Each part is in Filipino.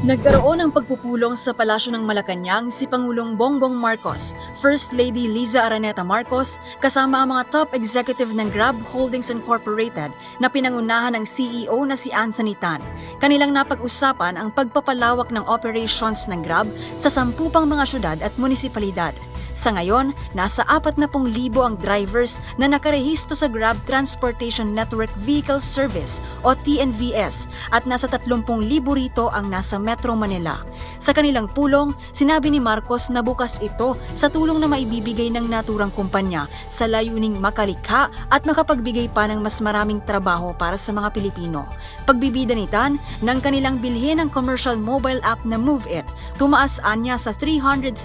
Nagkaroon ng pagpupulong sa palasyo ng Malacanang si Pangulong Bongbong Marcos, First Lady Liza Araneta Marcos, kasama ang mga top executive ng Grab Holdings Incorporated na pinangunahan ng CEO na si Anthony Tan. Kanilang napag-usapan ang pagpapalawak ng operations ng Grab sa sampu pang mga syudad at munisipalidad. Sa ngayon, nasa 40,000 ang drivers na nakarehisto sa Grab Transportation Network Vehicle Service o TNVS at nasa 30,000 rito ang nasa Metro Manila. Sa kanilang pulong, sinabi ni Marcos na bukas ito sa tulong na maibibigay ng naturang kumpanya sa layuning makalikha at makapagbigay pa ng mas maraming trabaho para sa mga Pilipino. Pagbibida ni Tan ng kanilang bilhin ang commercial mobile app na MoveIt, tumaas anya sa 300,000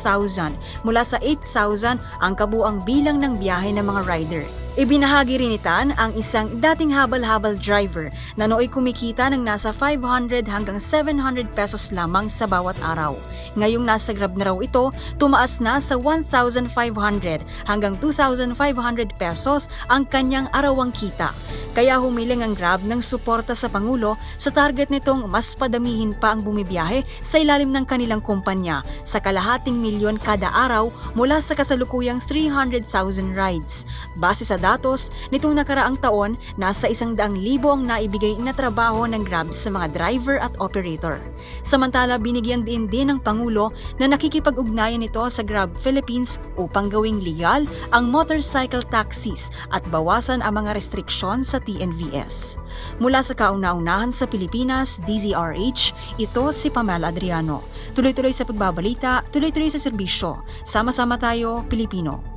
mula sa 8,000 ang kabuang bilang ng biyahe ng mga rider. Ibinahagi rin ni Tan ang isang dating habal-habal driver na nooy kumikita ng nasa 500 hanggang 700 pesos lamang sa bawat araw. Ngayong nasa Grab na raw ito, tumaas na sa 1,500 hanggang 2,500 pesos ang kanyang arawang kita. Kaya humiling ang Grab ng suporta sa Pangulo sa target nitong mas padamihin pa ang bumibiyahe sa ilalim ng kanilang kumpanya sa kalahating milyon kada araw mula sa kasalukuyang 300,000 rides. Base sa datos, nitong nakaraang taon, nasa isang daang libo ang naibigay na trabaho ng Grab sa mga driver at operator. Samantala, binigyan din din ng Pangulo na nakikipag-ugnayan nito sa Grab Philippines upang gawing legal ang motorcycle taxis at bawasan ang mga restriksyon sa TNVS. Mula sa kauna-unahan sa Pilipinas, DZRH, ito si Pamela Adriano. Tuloy-tuloy sa pagbabalita, tuloy-tuloy sa serbisyo. Sama-sama tayo, Pilipino.